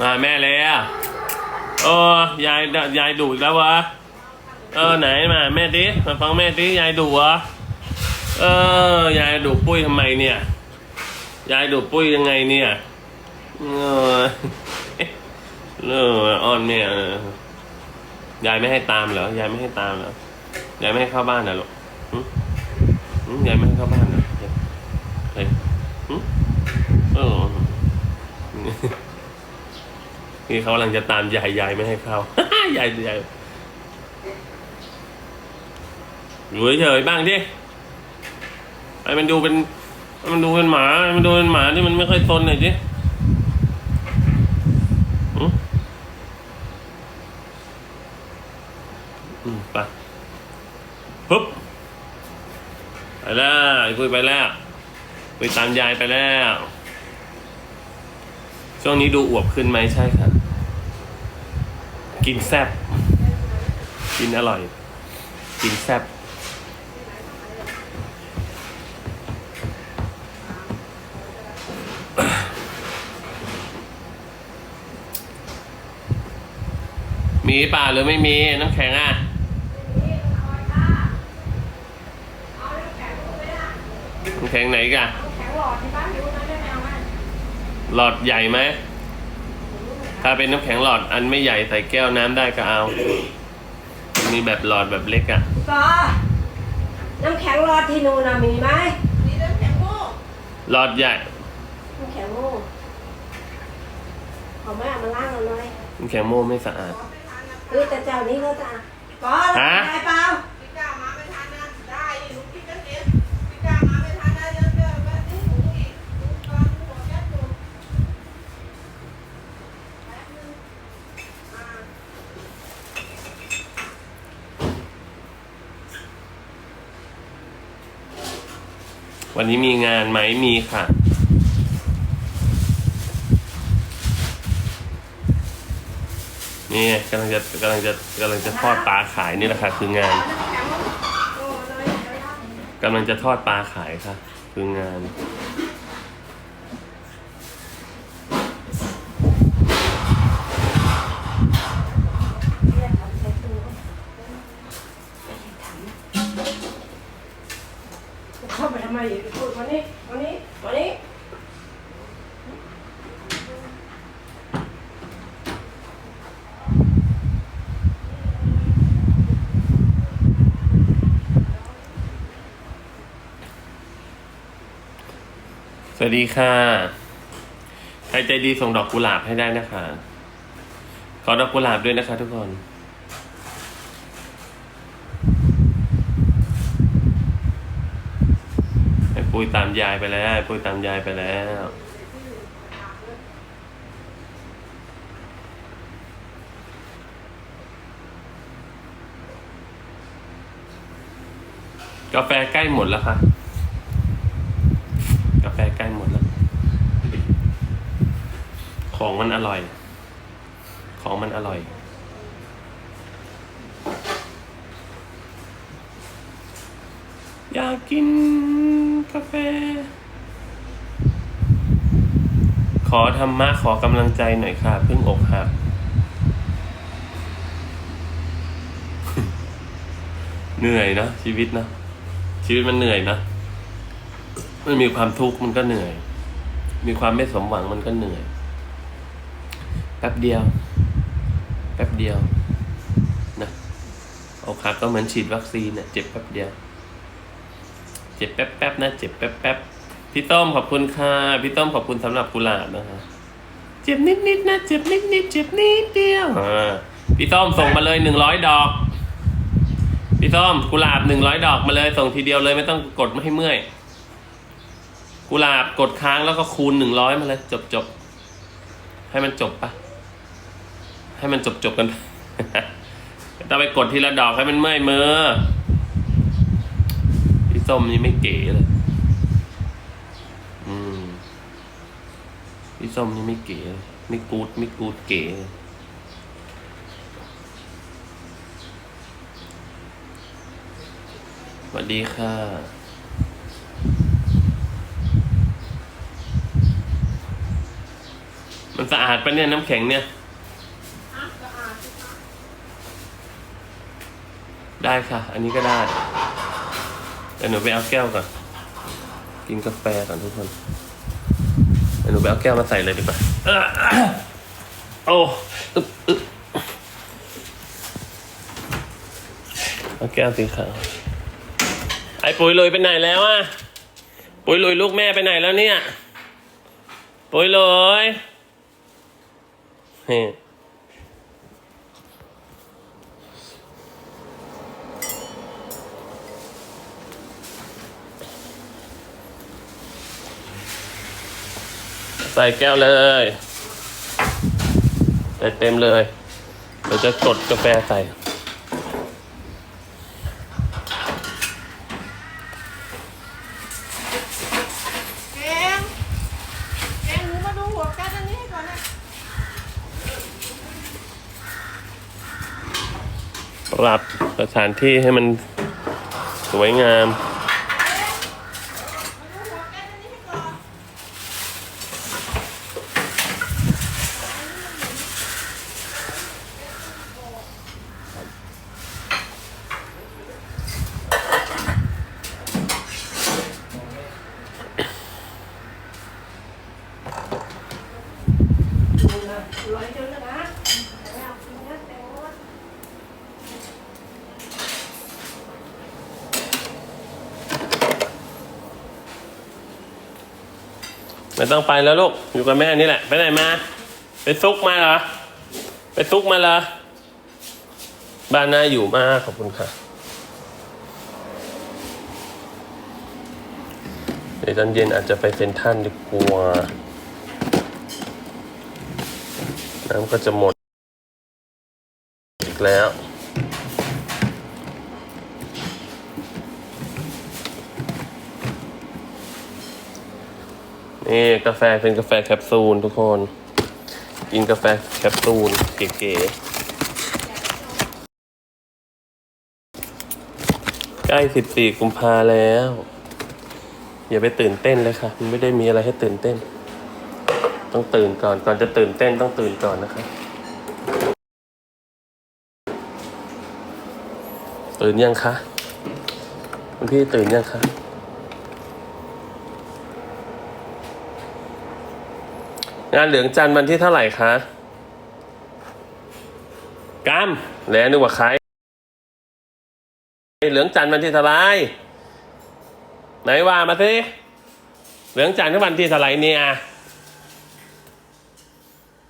มาแม่เลยอะโอ้ยายยายดุอีกแล้ววะเออไหนมาแม่ดิมาฟังแม่ดิยายดุเหรอเออยายดุปุ้ยทำไมเนี่ย ยายดุปุ้ยยังไงเนี่ยเออเอออ้อนเนี่ยยายไม่ให้ตามเหรอยายไม่ให้ตามเหรอยายไม่ให้เข้าบ้านเหรอลูกยายไม่ให้เข้าบ้านเหรอเฮ้ยหึเออ นี่เขากำลังจะตามยายยายไม่ให้เข้ายายยายอยู่เฉยๆบ้างดิไอ้มันดูเป็นมันดูเป็นหมา มันดูเป็นหมาที่มันไม่ค่อยซนหน่อยดิอืมไปฮึบไปแล้วไปรวยไปแล้วไปตามยายไปแล้ว ช่วงนี้ดูอวบขึ้นไหมใช่ครับ กินแซบกินอร่อย กินแซบมีเปล่าหรือไม่มีน้ำแข็งอะน้ำแข็งไหนกันแข็งหลอดที่บ้านอยู่นะได้ไหมเอาไหมหลอดใหญ่ไหม ถ้าเป็นน้ำแข็งหลอดอันไม่ใหญ่ใส่แก้วน้ำได้ก็เอา มีแบบหลอดแบบเล็กอะ่ะก็น้ำแข็งหลอดที่นู่นน่ะมีไหมนี่น้ำแข็งโม่หลอดใหญ่น้ำแข็งโม่เอาแม่เอามาล้างเอาหน่อยน้ำแข็งโม่ไม่สะอาดเออแต่เจ้านี้เขาจะก็แล้วฮะได้เปล่าพี่กล้ามาไม่ทันนะได้หนูกินกันเองพี่กล้ามาไม่ทันนะเดี๋ยวเดี๋ยวแบบนี้หนูอีกหนูตอนหัวแก๊สหนูแป๊บนึงอ่า วันนี้มีงานไหมมีค่ะ นี่กำลังจะกำลังจะกำลังจะทอดปลาขายนี่แหละค่ะ คืองานกำลังจะทอดปลาขายค่ะ คืองาน เข้าไปทำไมอีกพูดวันนี้วันนี้วันนี้สวัสดีค่ะ ใครใจดีส่งดอกกุหลาบให้ได้นะคะ ขอดอกกุหลาบด้วยนะคะทุกคน ให้ ปุยตามยายไปแล้วให้ปุยตามยายไปแล้วกาแฟใกล้หมดแล้วค่ะ กาแฟใกล้หมดแล้ว ของมันอร่อย ของมันอร่อย อยากกิน กาแฟ ขอธรรมะขอกำลังใจหน่อยค่ะเพิ่งอกหักเหนื่อยนะชีวิตนะชีวิตมันเหนื่อยนะมันมีความทุกข์มันก็เหนื่อย มีความไม่สมหวังมันก็เหนื่อย แป๊บเดียว แป๊บเดียวนะอกหักก็เหมือนฉีดวัคซีนเนี่ยเจ็บแป๊บเดียว เจ็บแป๊บแป๊บๆนะเจ็บแป๊บแป๊บๆพี่ต้อมขอบคุณค่ะพี่ต้อมขอบคุณสำหรับกุหลาบนะคะเจ็บนิดนิดๆนะเจ็บนิดนิดๆเจ็บนิดเดียวอ่าพี่ต้อมส่งมาเลยหนึ่งร้อยดอก พี่ต้อมกุหลาบหนึ่งร้อยดอกมาเลยส่งทีเดียวเลยไม่ต้องกดไม่ให้เมื่อย กุหลาบกดค้างแล้วก็คูณหนึ่งร้อยมาเลยจบจบให้มันจบปะให้มันจบจบกันต้องไปกดทีละดอกให้มันเมื่อยมือ ส้มนี่ไม่เก๋เลยอืมพี่ส้มนี่ไม่เก๋เลยไม่กูดไม่กูดเก๋เลยสวัสดีค่ะมันสะอาดปะเนี่ยน้ำแข็งเนี่ยอะสะอาดสิคะได้ค่ะ อันนี้ก็ได้เดี๋ยวหนูไปเอาแก้วก่อน กินกาแฟก่อนทุกคนเดี๋ยวหนูไปเอาแก้วมาใส่เลยดีกว่าเอ้อโอ้อึ๊บอึ๊บเอาแก้วสีขาว ไอ้ปุ๋ยลุยไปไหนแล้วอะ ปุ๋ยลุยลูกแม่ไปไหนแล้วเนี่ย ปุ๋ยลุยนี่ ใส่แก้วเลยใส่เต็มเลยเดี๋ยวจะกดกาแฟใส่เก่งเก่งหนูมาดูหัวแก๊สอันนี้ให้ก่อนนะปรับสถานที่ให้มันสวยงาม มาดูหัวแก๊สอันนี้ให้ก่อน ร้อยเดียวนะนะไม่เอากินนะแตงโม ไม่ต้องไปแล้วลูก อยู่กับแม่นี่แหละ ไปไหนมา ไปซุกมาเหรอ ไปซุกมาเหรอ บ้านน่าอยู่มากขอบคุณค่ะเดี๋ยวตอนเย็นอาจจะไปเซ็นทรันดีกว่า น้ำก็จะหมดอีกแล้ว นี่กาแฟเป็นกาแฟแคปซูลทุกคน กินกาแฟแคปซูลเก๋ๆใกล้สิบสี่กุมภาแล้ว อย่าไปตื่นเต้นเลยค่ะ มันไม่ได้มีอะไรให้ตื่นเต้น ต้องตื่นก่อนก่อนจะตื่นเต้นต้องตื่นก่อนนะคะตื่นยังคะคุณพี่ตื่นยังคะ งานเหลืองจันทร์วันที่เท่าไหร่คะกามแล้วนึกว่าใครเหลืองจันทร์วันที่เท่าไหร่ไหนว่ามาสิเหลืองจันทร์วันที่เท่าไหร่เนี่ย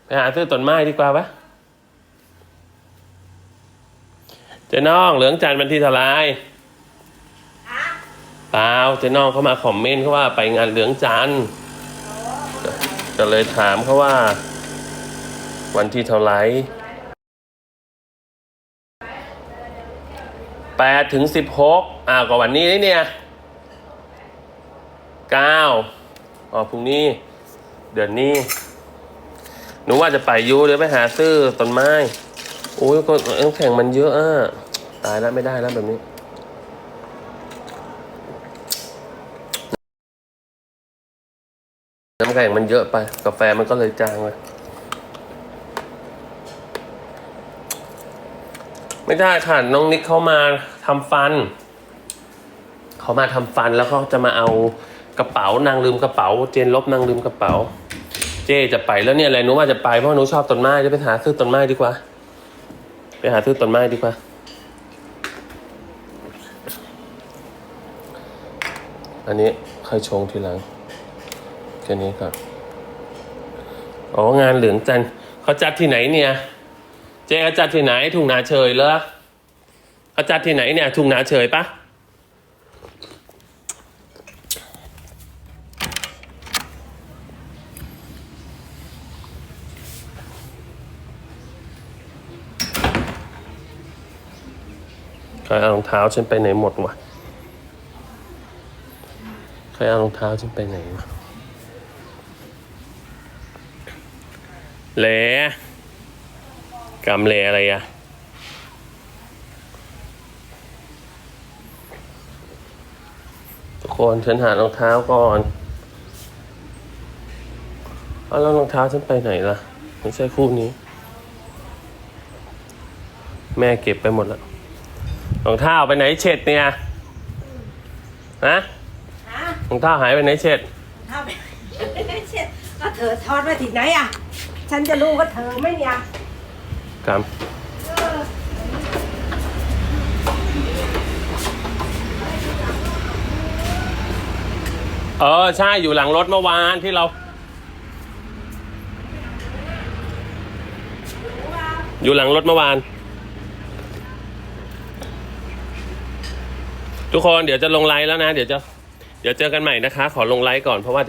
ไปหาซื้อต้นไม้ดีกว่าปะเจ๊น้องเหลืองจันทร์วันที่เท่าไหร่อะเปล่าเจ๊น้องเขามาคอมเมนต์เขาว่าไปงานเหลืองจันทร์ ก็เลยถามเขาว่า วันที่เท่าไหร่แปดถึงสิบหกอ่าก็วันนี้นี่เนี่ยเก้าอ๋อพรุ่งนี้ เดือนนี้ หนูว่าจะไปยูเดี๋ยวไปหาซื้อต้นไม้ โอ้ยก็แข็งมันเยอะอะ ตายแล้วไม่ได้แล้วแบบนี้ น้ำแข็งมันเยอะไป กาแฟมันก็เลยจางเลยไม่ได้ค่ะน้องนิกเขามาทำฟัน เขามาทำฟันแล้วเขาจะมาเอากระเป๋านางลืมกระเป๋า เจนลบนางลืมกระเป๋า เจจะไปแล้วเนี่ยอะไรหนูว่าจะไปเพราะหนูชอบต้นไม้จะไปหาซื้อต้นไม้ดีกว่า ไปหาซื้อต้นไม้ดีกว่า อันนี้ค่อยชงทีหลัง แค่นี้ก่อน อ๋อ งานเหลืองจันเขาจัดที่ไหนเนี่ย เจ๊เขาจัดที่ไหน ทุ่งนาเฉยเหรอเขาจัดที่ไหนเนี่ย ทุ่งนาเฉยปะใครเอารองเท้าฉันไปไหนหมดวะใครเอารองเท้าฉันไปไหนวะ แหลกำแหลอะไรอะทุกคนฉันหารองเท้าก่อนเอาแล้วรองเท้าฉันไปไหนล่ะ ไม่ใช่คู่นี้ แม่เก็บไปหมดแล้วรองเท้าไปไหนเช็ดเนี่ยฮะฮะรองเท้าหายไปไหนเช็ดทำเช็ดก็เธอทอดไว้ที่ไหนอะ ฉันจะรู้ว่าเธอไม่เนี่ยครับเออ ใช่อยู่หลังรถเมื่อวานที่เรา อยู่หลังรถเมื่อวาน ทุกคนเดี๋ยวจะลงไลน์แล้วนะ เดี๋ยวจะ เดี๋ยวเจอกันใหม่นะคะ ขอลงไลน์ก่อนเพราะว่าจะ